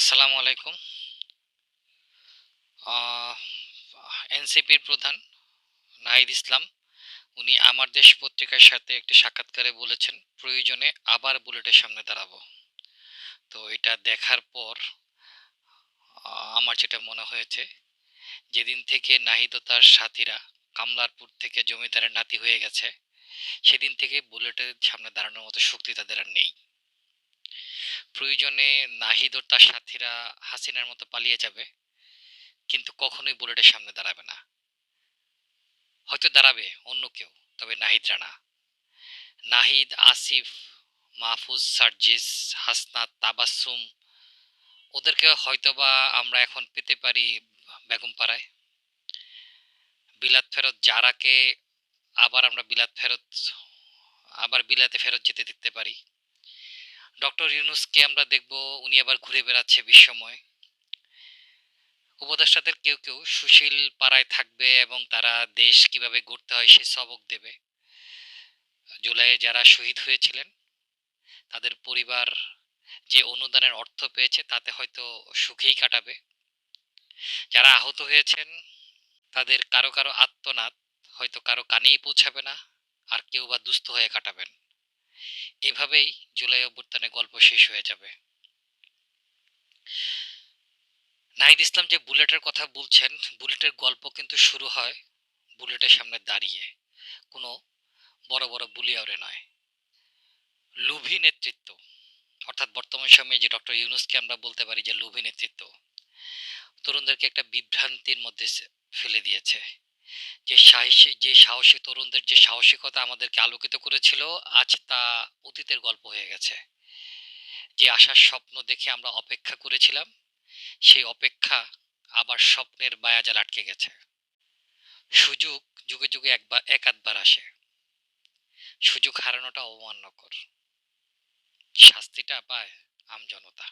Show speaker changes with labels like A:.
A: আসসালামু আলাইকুম। এনসিপির প্রধান নাহিদ ইসলাম, উনি আমার দেশ পত্রিকার সাথে একটি সাক্ষাৎকারে বলেছেন, প্রয়োজনে আবার বুলেটের সামনে দাঁড়াবো। তো এটা দেখার পর আমার যেটা মনে হয়েছে, যেদিন থেকে নাহিদ তার সাথীরা কামলারপুর থেকে জমিদারের নাতি হয়ে গেছে, সেদিন থেকে বুলেটের সামনে দাঁড়ানোর মতো শক্তি তাদের আর নেই। প্রয়োজনে নাহিদ ও তার সাথীরা হাসিনার মতো পালিয়ে যাবে, কিন্তু কখনোই বুলেটের সামনে দাঁড়াবে না। হয়তো দাঁড়াবে অন্য কেউ, তবে নাহিদ রানা। নাহিদ, আসিফ, মাহফুজ, সার্জিস, হাসনাত তাবাসুম ওদেরকে হয়তোবা আমরা এখন পেতে পারি বেগমপাড়ায়। বিলাত ফেরত যারাকে আবার আমরা বিলাত ফেরত, আবার বিলাতে ফেরত যেতে দেখতে পারি। ডক্টর ইউনুসকে আমরা দেখব, উনি আবার ঘুরে বেড়াচ্ছে বিশ্বময়। উপদেষ্টাদের কেউ কেউ সুশীল পাড়ায় থাকবে এবং তারা দেশ কীভাবে গড়তে হয় সে সবক দেবে। জুলাইয়ে যারা শহীদ হয়েছিলেন, তাদের পরিবার যে অনুদানের অর্থ পেয়েছে, তাতে হয়তো সুখেই কাটাবে। যারা আহত হয়েছেন, তাদের কারও কারও আত্মনাদ হয়তো কারও কানেই পৌঁছাবে না, আর কেউ বা দুস্থ হয়ে কাটাবেন। এভাবেই জুলাই অভ্যুত্থানে গল্প শেষ হয়ে যাবে। নাহিদ ইসলাম যে বুলেটের কথা বলছেন, বুলেটের গল্প কিন্তু শুরু হয় বুলেটের সামনে দাঁড়িয়ে। কোনো বড় বড় বুলিয়ারে নয়। লুভি নেতৃত্ব, অর্থাৎ বর্তমান সময়ে যে ডক্টর ইউনুসকে আমরা বলতে পারি যে লুভি নেতৃত্ব, তরুণদেরকে একটা বিভ্রান্তির মধ্যে ফেলে দিয়েছে। যে সাহসী যে সাহসী তরুণদের যে সাহসিকতা আমাদেরকে আলোকিত করেছিল, আজ তা অতীতের গল্প হয়ে গেছে। যে আশার স্বপ্ন দেখে আমরা অপেক্ষা করেছিলাম, সেই অপেক্ষা আবার স্বপ্নের মায়াজাল আটকে গেছে। সুযোগ যুগে যুগে একবার এক আধবার আসে। সুযোগ হারানোটা অবমাননাকর শাস্তিটা পায় আমজনতা।